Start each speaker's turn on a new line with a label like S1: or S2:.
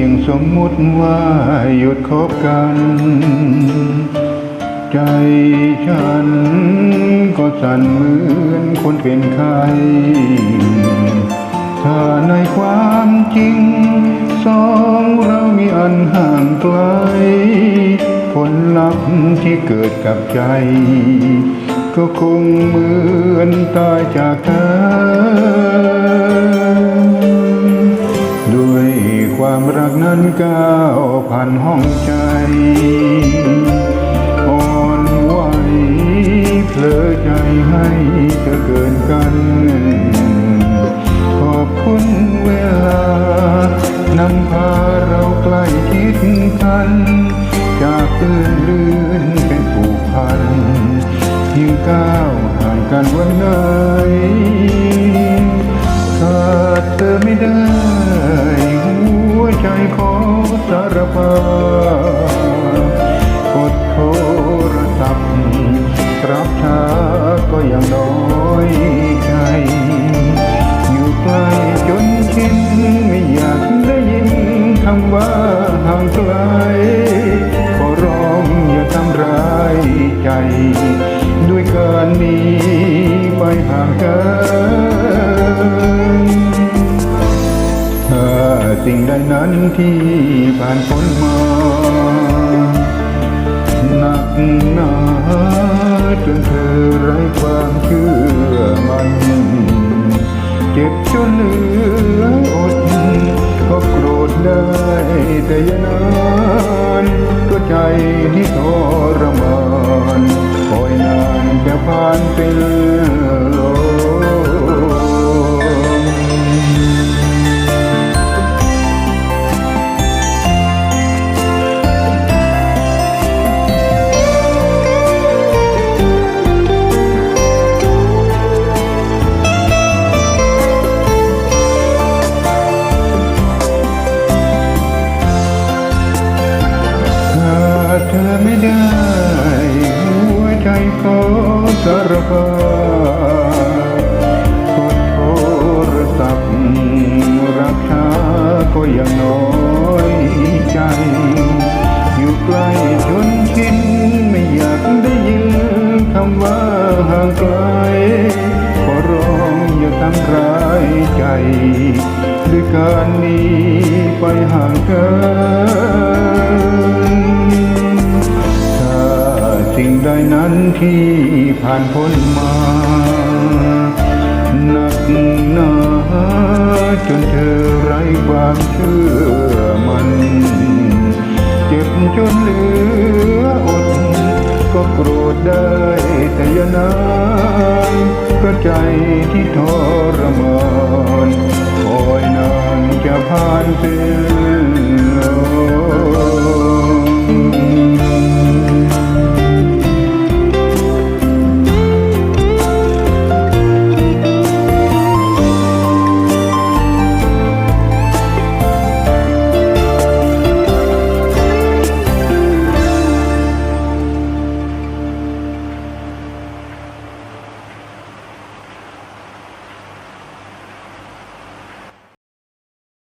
S1: พียงสมมุติว่าหยุดคบกัน ใจฉันก็สั่นเหมือนคนเป็นไข้ถ้าในความจริง สองเรามีอันห่างไกล ผลลัพธ์ที่เกิดกับใจ ก็คงเหมือนตายจากกัน ได้หัวใจขอสารภาพกดโทรศัพท์รับช้าก็ยังน้อยใจ อยู่ใกล้จนชินไม่อยากได้ยินคำว่าห่างไกลขอร้องอย่าทำร้ายใจ ด้วยการหนีไปห่างกัน ใดนั้นที่ผ่านพ้นมา หนักหนาจนเธอไร้ความเชื่อมัน เจ็บจนเหลืออดก็โกรธได้แต่ยานานก็ใจที่ทร หัวใจขอสารภาพกดโทรศัพท์รักช้าก็ยังน้อยใจ อยู่ใกล้จนชินไม่อยากได้ยินคำว่าห่างไกลขอร้องอย่าทำร้ายใจ ด้วยการนีไปห่างกัน สิ่งใดนั้นที่ผ่านพ้นมาหนักหนาจนเธอไร้ความเชื่อมัน เจ็บจนเหลืออด ก็โกรธได้แต่ยานานก็ใจที่ทรมานคอยนานจะผ่านเส้นลม